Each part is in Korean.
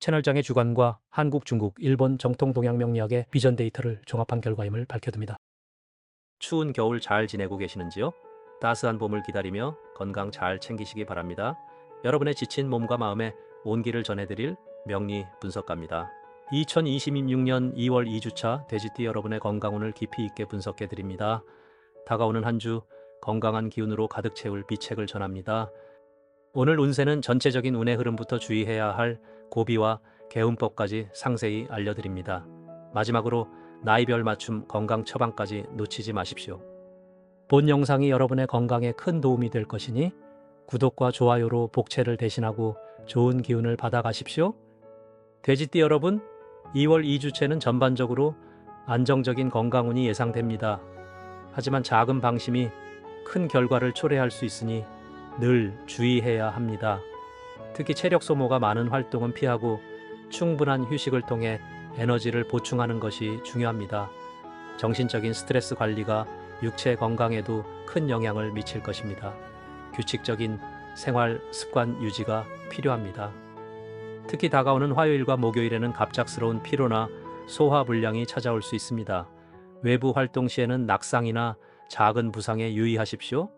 채널장의 주관과 한국, 중국, 일본 정통 동양 명리학의 비전 데이터를 종합한 결과임을 밝혀둡니다. 추운 겨울 잘 지내고 계시는지요? 따스한 봄을 기다리며 건강 잘 챙기시기 바랍니다. 여러분의 지친 몸과 마음에 온기를 전해드릴 명리 분석가입니다. 2026년 2월 2주차 돼지띠 여러분의 건강운을 깊이 있게 분석해 드립니다. 다가오는 한 주 건강한 기운으로 가득 채울 비책을 전합니다. 오늘 운세는 전체적인 운의 흐름부터 주의해야 할 고비와 개운법까지 상세히 알려드립니다. 마지막으로 나이별 맞춤 건강 처방까지 놓치지 마십시오. 본 영상이 여러분의 건강에 큰 도움이 될 것이니 구독과 좋아요로 복채를 대신하고 좋은 기운을 받아가십시오. 돼지띠 여러분, 2월 2주째는 전반적으로 안정적인 건강운이 예상됩니다. 하지만 작은 방심이 큰 결과를 초래할 수 있으니 늘 주의해야 합니다. 특히 체력 소모가 많은 활동은 피하고 충분한 휴식을 통해 에너지를 보충하는 것이 중요합니다. 정신적인 스트레스 관리가 육체 건강에도 큰 영향을 미칠 것입니다. 규칙적인 생활 습관 유지가 필요합니다. 특히 다가오는 화요일과 목요일에는 갑작스러운 피로나 소화 불량이 찾아올 수 있습니다. 외부 활동 시에는 낙상이나 작은 부상에 유의하십시오.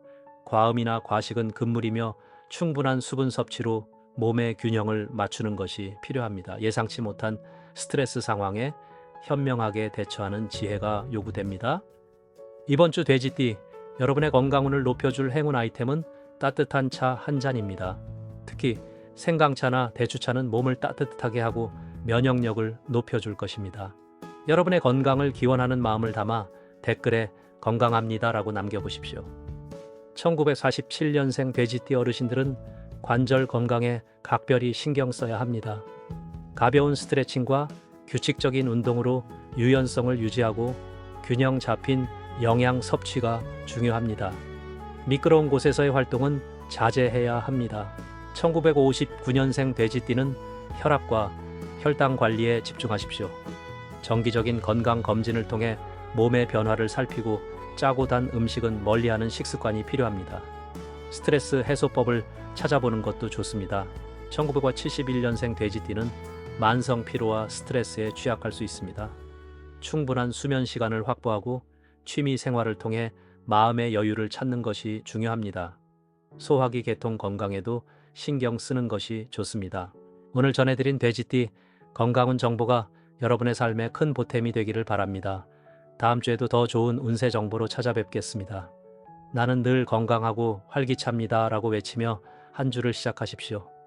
과음이나 과식은 금물이며 충분한 수분 섭취로 몸의 균형을 맞추는 것이 필요합니다. 예상치 못한 스트레스 상황에 현명하게 대처하는 지혜가 요구됩니다. 이번 주 돼지띠 여러분의 건강운을 높여줄 행운 아이템은 따뜻한 차 한 잔입니다. 특히 생강차나 대추차는 몸을 따뜻하게 하고 면역력을 높여줄 것입니다. 여러분의 건강을 기원하는 마음을 담아 댓글에 건강합니다라고 남겨보십시오. 1947년생 돼지띠 어르신들은 관절 건강에 각별히 신경 써야 합니다. 가벼운 스트레칭과 규칙적인 운동으로 유연성을 유지하고 균형 잡힌 영양 섭취가 중요합니다. 미끄러운 곳에서의 활동은 자제해야 합니다. 1959년생 돼지띠는 혈압과 혈당 관리에 집중하십시오. 정기적인 건강 검진을 통해 몸의 변화를 살피고 짜고 단 음식은 멀리하는 식습관이 필요합니다. 스트레스 해소법을 찾아보는 것도 좋습니다. 1971년생 돼지띠는 만성 피로와 스트레스에 취약할 수 있습니다. 충분한 수면 시간을 확보하고 취미 생활을 통해 마음의 여유를 찾는 것이 중요합니다. 소화기 계통 건강에도 신경 쓰는 것이 좋습니다. 오늘 전해드린 돼지띠 건강운 정보가 여러분의 삶에 큰 보탬이 되기를 바랍니다. 다음 주에도 더 좋은 운세 정보로 찾아뵙겠습니다. 나는 늘 건강하고 활기찹니다. 라고 외치며 한 주를 시작하십시오.